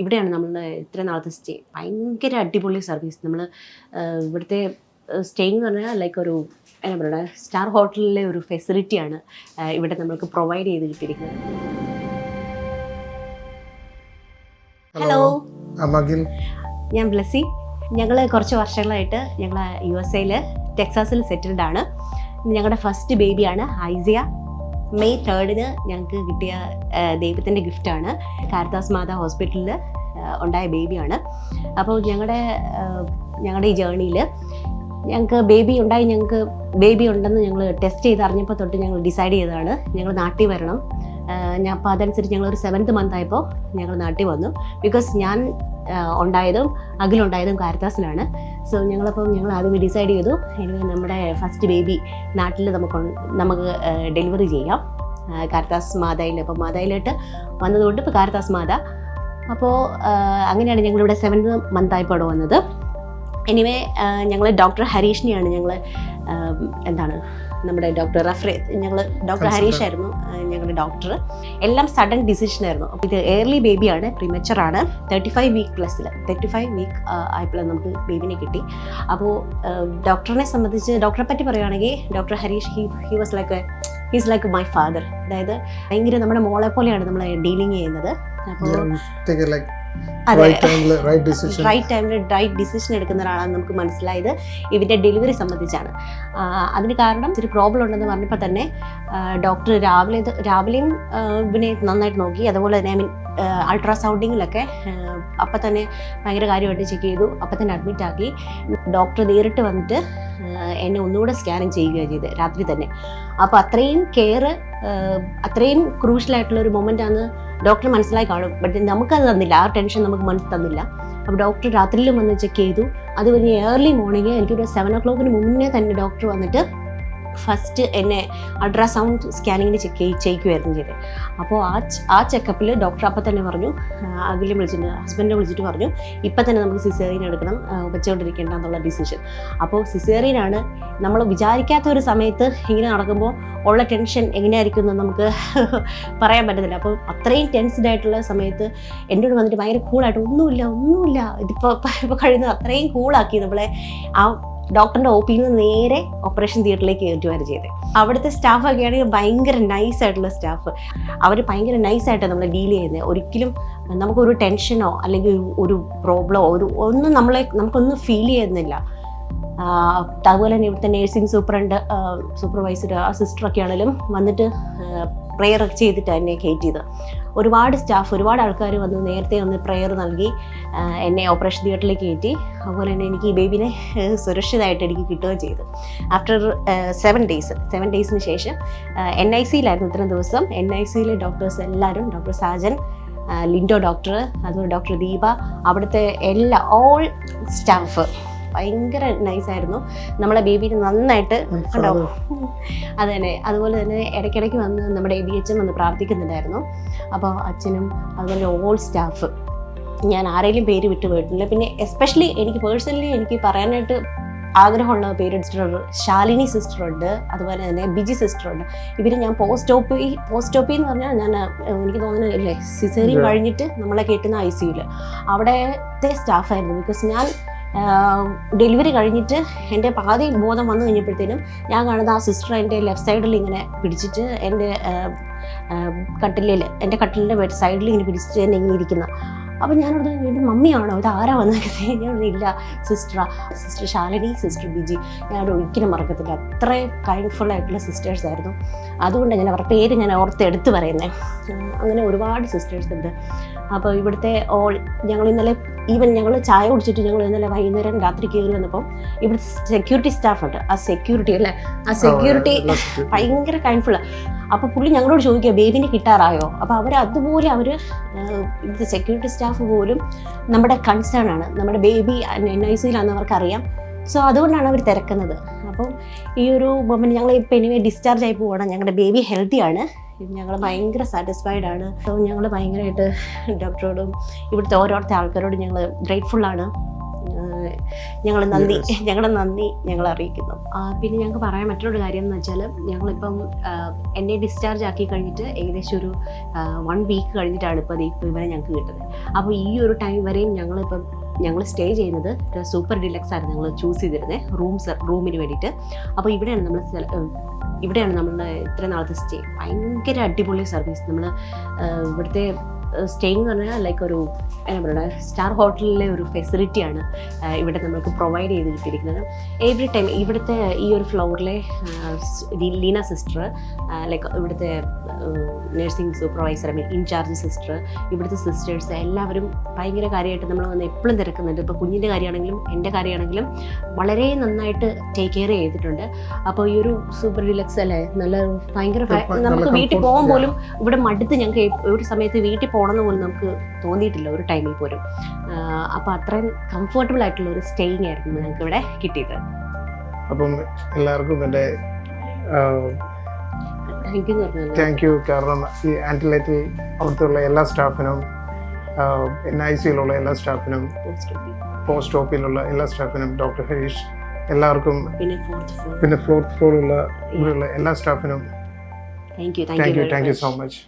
ഇവിടെയാണ് നമ്മൾ ഇത്ര നാളത്തെ സ്റ്റേ. ഭയങ്കര അടിപൊളി സർവീസ്. നമ്മൾ ഇവിടുത്തെ സ്റ്റേ എന്ന് പറഞ്ഞാൽ ലൈക്ക് ഒരു എന്നാ പറയുക സ്റ്റാർ ഹോട്ടലിലെ ഒരു ഫെസിലിറ്റിയാണ് ഇവിടെ നമ്മൾക്ക് പ്രൊവൈഡ് ചെയ്ത് കിട്ടിയിരിക്കുന്നത്. ഹലോ ഞാൻ ബ്ലസ്സി. ഞങ്ങൾ കുറച്ച് വർഷങ്ങളായിട്ട് ഞങ്ങൾ യു എസ് എയിൽ ടെക്സാസിൽ സെറ്റിൽഡ് ആണ്. ഞങ്ങളുടെ ഫസ്റ്റ് ബേബിയാണ് ഐസിയ. മെയ് തേർഡിന് ഞങ്ങൾക്ക് കിട്ടിയ ദൈവത്തിന്റെ ഗിഫ്റ്റാണ് കാരദാസ് മാതാ ഹോസ്പിറ്റലിൽ ഉണ്ടായ ബേബിയാണ് അപ്പോൾ ഞങ്ങളുടെ ഞങ്ങളുടെ ഈ ജേണിയിൽ ഞങ്ങൾക്ക് ബേബി ഉണ്ടായി ഞങ്ങൾക്ക് ബേബി ഉണ്ടെന്ന് ഞങ്ങൾ ടെസ്റ്റ് ചെയ്ത് അറിഞ്ഞപ്പോൾ തൊട്ട് ഞങ്ങൾ ഡിസൈഡ് ചെയ്തതാണ്. ഞങ്ങൾ നാട്ടിൽ വരണം. ഞാൻ അപ്പോൾ അതനുസരിച്ച് ഞങ്ങൾ ഒരു സെവൻത്ത് മന്ത് ആയപ്പോൾ ഞങ്ങൾ നാട്ടിൽ വന്നു. ബിക്കോസ് ഞാൻ ഉണ്ടായതും അഖിലുണ്ടായതും കാരത്താസിലാണ് സോ ഞങ്ങളപ്പോൾ ഞങ്ങൾ ആദ്യമേ ഡിസൈഡ് ചെയ്തു എനിക്ക് നമ്മുടെ ഫസ്റ്റ് ബേബി നാട്ടിൽ നമുക്ക് നമുക്ക് ഡെലിവറി ചെയ്യാം. കാരത്താസ് മാതയിൽ അപ്പോൾ മാതയിലോട്ട് വന്നതുകൊണ്ട് ഇപ്പോൾ കാരത്താസ് മാത. അപ്പോൾ അങ്ങനെയാണ് ഞങ്ങളിവിടെ സെവൻത് മന്ത് ആയപ്പോൾ ഇവിടെ വന്നത്. എനിവേ ഞങ്ങൾ ഡോക്ടർ ഹരീഷിനെയാണ് ഞങ്ങൾ എന്താണ് നമ്മുടെ ഡോക്ടർ റഫറി ഞങ്ങൾ ഡോക്ടർ ഹരീഷ് ആയിരുന്നു ഞങ്ങളുടെ ഡോക്ടർ എല്ലാം സഡൻ ഡിസിഷൻ ആയിരുന്നു. അപ്പോൾ ഇത് ഏർലി ബേബിയാണ് പ്രിമച്ചർ ആണ്. തേർട്ടി ഫൈവ് വീക്ക് പ്ലസ്സിൽ തേർട്ടി ഫൈവ് വീക്ക് ആയപ്പോൾ നമുക്ക് ബേബിനെ കിട്ടി. അപ്പോൾ ഡോക്ടറിനെ സംബന്ധിച്ച് ഡോക്ടറെ പറ്റി പറയുകയാണെങ്കിൽ doctor Harish he he was like he's like my father അതായത് ഭയങ്കര നമ്മുടെ മോളെ പോലെയാണ് നമ്മൾ ഡീലിങ് ചെയ്യുന്നത് അപ്പോൾ റൈറ്റ് ടൈമിൽ റൈറ്റ് ഡിസിഷൻ എടുക്കുന്ന ഒരാളാണ് നമുക്ക് മനസ്സിലായത് ഇവന്റെ ഡെലിവറി സംബന്ധിച്ചാണ്. അതിന് കാരണം ഇച്ചിരി പ്രോബ്ലം ഉണ്ടെന്ന് പറഞ്ഞപ്പോൾ തന്നെ ഡോക്ടർ രാവിലെ രാവിലെയും ഇവനെ നന്നായിട്ട് നോക്കി. അതുപോലെ തന്നെ ഐ മീൻ അൾട്രാസൗണ്ടിങ്ങിലൊക്കെ അപ്പം തന്നെ ഭയങ്കര കാര്യമായിട്ട് ചെക്ക് ചെയ്തു. അപ്പം തന്നെ അഡ്മിറ്റ് ആക്കി. ഡോക്ടർ നേരിട്ട് വന്നിട്ട് എന്നെ ഒന്നുകൂടെ സ്കാനിങ് ചെയ്യുകയാണ് ചെയ്തത് രാത്രി തന്നെ. അപ്പോൾ അത്രയും കെയർ അത്രയും ക്രൂഷ്യലായിട്ടുള്ള ഒരു മൊമെന്റ് ആണ് ഡോക്ടർ മനസ്സിലായി കാണും. ബട്ട് നമുക്കത് തന്നില്ല. ആ ടെൻഷൻ നമുക്ക് മനസ്സിൽ തന്നില്ല. അപ്പോൾ ഡോക്ടർ രാത്രിയിലും വന്ന് ചെക്ക് ചെയ്തു. അത് കഴിഞ്ഞ് ഏർലി മോർണിംഗ് എനിക്കൊരു സെവൻ ഒ ക്ലോക്കിന് മുന്നേ തന്നെ ഡോക്ടർ വന്നിട്ട് ഫസ്റ്റ് എന്നെ അൾട്രാസൗണ്ട് സ്കാനിങ്ങിന് ചെക്ക് ചെയ്യിക്കുമായിരുന്നു ചെയ്തത് അപ്പോൾ ആ ആ ചെക്കപ്പിൽ ഡോക്ടർ അപ്പം തന്നെ പറഞ്ഞു അഖിലെ വിളിച്ചിട്ട് ഹസ്ബൻഡിനെ വിളിച്ചിട്ട് പറഞ്ഞു ഇപ്പം തന്നെ നമുക്ക് സിസേറിയൻ എടുക്കണം വെച്ചുകൊണ്ടിരിക്കേണ്ട എന്നുള്ള ഡിസിഷൻ അപ്പോൾ സിസേറിയനാണ് നമ്മൾ വിചാരിക്കാത്ത ഒരു സമയത്ത് ഇങ്ങനെ നടക്കുമ്പോൾ ഉള്ള ടെൻഷൻ എങ്ങനെയായിരിക്കും എന്ന് നമുക്ക് പറയാൻ പറ്റത്തില്ല. അപ്പോൾ അത്രയും ടെൻസ്ഡ് ആയിട്ടുള്ള സമയത്ത് എന്റെ കൂടെ വന്നിട്ട് ഭയങ്കര കൂളായിട്ട് ഒന്നുമില്ല ഒന്നുമില്ല. ഇതിപ്പോൾ ഇപ്പോൾ കഴിയുന്നത് അത്രയും കൂളാക്കി നമ്മളെ ആ ഡോക്ടറിന്റെ ഒ പിയിൽ നിന്ന് നേരെ ഓപ്പറേഷൻ തിയേറ്ററിലേക്ക് കയറ്റുമായിരുന്നു ചെയ്തത് അവിടുത്തെ സ്റ്റാഫൊക്കെ ആണെങ്കിൽ ഭയങ്കര നൈസ് ആയിട്ടുള്ള സ്റ്റാഫ് അവർ ഭയങ്കര നൈസായിട്ടാണ് നമ്മളെ ഡീൽ ചെയ്യുന്നത് ഒരിക്കലും നമുക്കൊരു ടെൻഷനോ അല്ലെങ്കിൽ ഒരു- പ്രോബ്ലോ ഒരു ഒന്നും നമ്മളെ നമുക്കൊന്നും ഫീൽ ചെയ്യുന്നില്ല. അതുപോലെ തന്നെ ഇവിടുത്തെ നേഴ്സിംഗ് സൂപ്രണ്ട് സൂപ്പർവൈസർ ആ സിസ്റ്ററൊക്കെ ആണെങ്കിലും വന്നിട്ട് പ്രെയർ ഒക്കെ ചെയ്തിട്ട് എന്നെ കയറ്റി ചെയ്ത് ഒരുപാട് സ്റ്റാഫ് ഒരുപാട് ആൾക്കാർ വന്ന് നേരത്തെ ഒന്ന് പ്രെയർ നൽകി എന്നെ ഓപ്പറേഷൻ തിയേറ്ററിലേക്ക് കയറ്റി. അതുപോലെ തന്നെ എനിക്ക് ഈ ബേബിനെ സുരക്ഷിതമായിട്ട് എനിക്ക് കിട്ടുകയും ചെയ്തു. ആഫ്റ്റർ സെവൻ ഡേയ്സ് സെവൻ ഡേയ്സിന് ശേഷം എൻ ഐ സിയിലായിരുന്നു ഇത്രയും ദിവസം. എൻ ഐ സിയിലെ ഡോക്ടേഴ്സ് എല്ലാവരും ഡോക്ടർ സാജൻ ലിൻഡോ ഡോക്ടർ അതുപോലെ ഡോക്ടർ ദീപ അവിടുത്തെ എല്ലാ ഓൾ സ്റ്റാഫ് ഭയങ്കര നൈസായിരുന്നു നമ്മളെ ബേബിനെ നന്നായിട്ട് കണ്ടോ? അത് തന്നെ അതുപോലെ തന്നെ ഇടയ്ക്കിടയ്ക്ക് വന്ന് നമ്മുടെ എ ബി എച്ച് എം വന്ന് പ്രാർത്ഥിക്കുന്നുണ്ടായിരുന്നു. അപ്പോൾ അച്ഛനും അതുപോലെ ഓൾ സ്റ്റാഫ് ഞാൻ ആരെങ്കിലും പേര് വിട്ടു പോയിട്ടില്ല. പിന്നെ എസ്പെഷ്യലി എനിക്ക് പേഴ്സണലി എനിക്ക് പറയാനായിട്ട് ആഗ്രഹമുള്ള പേര് സിസ്റ്റർ ശാലിനി സിസ്റ്ററുണ്ട് അതുപോലെ തന്നെ ബിജി സിസ്റ്ററുണ്ട് ഇവർ ഞാൻ പോസ്റ്റ് ഓപ്പി പോസ്റ്റ് ഓപ്പി എന്ന് പറഞ്ഞാൽ ഞാൻ എനിക്ക് തോന്നുന്നു അല്ലേ സിസേറിയൻ കഴിഞ്ഞിട്ട് നമ്മളെ കേട്ടുന്ന ഐ സിയുൽ അവിടത്തെ സ്റ്റാഫായിരുന്നു ബിക്കോസ് ഞാൻ ഡെലിവറി കഴിഞ്ഞിട്ട് എന്റെ പാതി ബോധം വന്നു കഴിഞ്ഞപ്പോഴത്തേനും ഞാൻ കാണുന്ന ആ സിസ്റ്റർ എന്റെ ലെഫ്റ്റ് സൈഡിൽ ഇങ്ങനെ പിടിച്ചിട്ട് എന്റെ കട്ടിലിൽ എന്റെ കട്ടിലിന്റെ സൈഡിൽ ഇങ്ങനെ പിടിച്ചിട്ട് എന്നെ ഇങ്ങനെ ഇരിക്കുന്ന. അപ്പം ഞാനവിടെ എന്റെ മമ്മിയാണോ? ഇത് ആരാ വന്നു? ഞാൻ ഇല്ല സിസ്റ്ററാ. Sister Shalini sister Biji. ഞാൻ ഒരിക്കലും മറക്കത്തില്ല. അത്രയും കൈൻഡ്ഫുൾ ആയിട്ടുള്ള സിസ്റ്റേഴ്സ് ആയിരുന്നു. അതുകൊണ്ട് ഞാൻ അവരുടെ പേര് ഞാൻ ഓർത്ത് എടുത്തു പറയുന്നത് അങ്ങനെ ഒരുപാട് സിസ്റ്റേഴ്സ് ഉണ്ട്. അപ്പോൾ ഇവിടുത്തെ ഓൾ ഞങ്ങൾ ഇന്നലെ ഈവൻ ഞങ്ങൾ ചായ കുടിച്ചിട്ട് ഞങ്ങൾ ഇന്നലെ വൈകുന്നേരം രാത്രി കയറി വന്നപ്പോൾ ഇവിടുത്തെ സെക്യൂരിറ്റി സ്റ്റാഫ് ഉണ്ട്. ആ സെക്യൂരിറ്റി അല്ലേ? ആ സെക്യൂരിറ്റി ഭയങ്കര കൈൻഡ്ഫുൾ അപ്പോൾ പുള്ളി ഞങ്ങളോട് ചോദിക്കുക ബേബിനെ കിട്ടാറായോ? അപ്പോൾ അവർ അതുപോലെ അവർ ഇവിടുത്തെ സെക്യൂരിറ്റി സ്റ്റാഫ് പോലും നമ്മുടെ കൺസേൺ ആണ്. നമ്മുടെ ബേബി എൻ ഐ സിയിലാണെന്ന് അവർക്കറിയാം. സോ അതുകൊണ്ടാണ് അവർ തിരക്കുന്നത്. അപ്പം ഈ ഒരു മൊമെന്റ് ഞങ്ങൾ ഇപ്പോൾ എനിവേ ഡിസ്ചാർജ് ആയി പോകണം ഞങ്ങളുടെ ബേബി ഹെൽത്തി ആണ്. ഞങ്ങൾ ഭയങ്കര സാറ്റിസ്ഫൈഡ് ആണ്. ഞങ്ങൾ ഭയങ്കരമായിട്ട് ഡോക്ടറോടും ഇവിടുത്തെ ഓരോരുത്തർ ആൾക്കാരോടും ഞങ്ങൾ ഗ്രേറ്റ്ഫുൾ ആണ്. ഞങ്ങൾ നന്ദി. ഞങ്ങളുടെ നന്ദി ഞങ്ങൾ അറിയിക്കുന്നു. പിന്നെ ഞങ്ങൾക്ക് പറയാൻ മറ്റൊരു കാര്യം എന്ന് വെച്ചാൽ ഞങ്ങളിപ്പം എന്നെ ഡിസ്ചാർജ് ആക്കി കഴിഞ്ഞിട്ട് ഏകദേശം ഒരു വൺ വീക്ക് കഴിഞ്ഞിട്ടാണ് ഇപ്പോൾ ഇപ്പോൾ ഇവരെ ഞങ്ങൾക്ക് കിട്ടുന്നത്. അപ്പോൾ ഈ ഒരു ടൈം വരെയും ഞങ്ങളിപ്പം ഞങ്ങൾ സ്റ്റേ ചെയ്യുന്നത് ഒരു സൂപ്പർ ഡിലക്സ് ആയിരുന്നു ഞങ്ങൾ ചൂസ് ചെയ്തിരുന്നത് റൂംസ് റൂമിന് വേണ്ടിയിട്ട്. അപ്പോൾ ഇവിടെയാണ് നമ്മൾ ഇവിടെയാണ് നമ്മൾ ഇത്ര നാളത്തെ സ്റ്റേ ഭയങ്കര അടിപൊളി സർവീസ് നമ്മൾ ഇവിടുത്തെ സ്റ്റേയിങ് പറഞ്ഞാൽ ലൈക്ക് ഒരു എന്നാ പറയുക സ്റ്റാർ ഹോട്ടലിലെ ഒരു ഫെസിലിറ്റിയാണ് ഇവിടെ നമ്മൾക്ക് പ്രൊവൈഡ് ചെയ്ത് കിട്ടിയിരിക്കുന്നത് എവറി ടൈം ഇവിടുത്തെ ഈ ഒരു ഫ്ലോറിലെ ലീന സിസ്റ്റർ ലൈക്ക് ഇവിടുത്തെ nursing supervisor I mean incharge sister ഇവിടുത്തെ സിസ്റ്റേഴ്സ് എല്ലാവരും ഭയങ്കര കാര്യമായിട്ട് നമ്മൾ വന്ന് എപ്പോഴും തിരക്കുന്നുണ്ട്. ഇപ്പോൾ കുഞ്ഞിന്റെ കാര്യമാണെങ്കിലും എന്റെ കാര്യമാണെങ്കിലും വളരെ നന്നായിട്ട് ടേക്ക് കെയർ ചെയ്തിട്ടുണ്ട്. അപ്പോൾ ഈ ഒരു സൂപ്പർ റിലാക്സ് അല്ലേ? നല്ല ഭയങ്കര ഭയ- നമുക്ക് വീട്ടിൽ പോകാൻ പോലും ഇവിടെ മടുത്ത് ഞങ്ങൾക്ക് ഒരു സമയത്ത് വീട്ടിൽ പോകണമെന്ന് പോലും നമുക്ക് തോന്നിയിട്ടില്ല ഒരു ടൈമിൽ പോലും. അപ്പോൾ അത്രയും കംഫർട്ടബിൾ ആയിട്ടുള്ള ഒരു സ്റ്റേയിങ് ആയിരുന്നു ഞങ്ങൾക്ക് ഇവിടെ കിട്ടിയത്. അപ്പം എല്ലാവർക്കും എന്റെ താങ്ക് യു കാരണം ഈ ആന്റിലൈറ്റിൽ അവിടുത്തെ എല്ലാ സ്റ്റാഫിനും എൻ ഐ സിയിലുള്ള എല്ലാ സ്റ്റാഫിനും പോസ്റ്റ് ഓഫീസിലുള്ള എല്ലാ സ്റ്റാഫിനും ഡോക്ടർ ഹരീഷ് എല്ലാവർക്കും പിന്നെ ഫോർത്ത് ഫ്ലോർ. ഫ്ലോറിലുള്ള ഇവിടെയുള്ള എല്ലാ സ്റ്റാഫിനും thank you thank you so much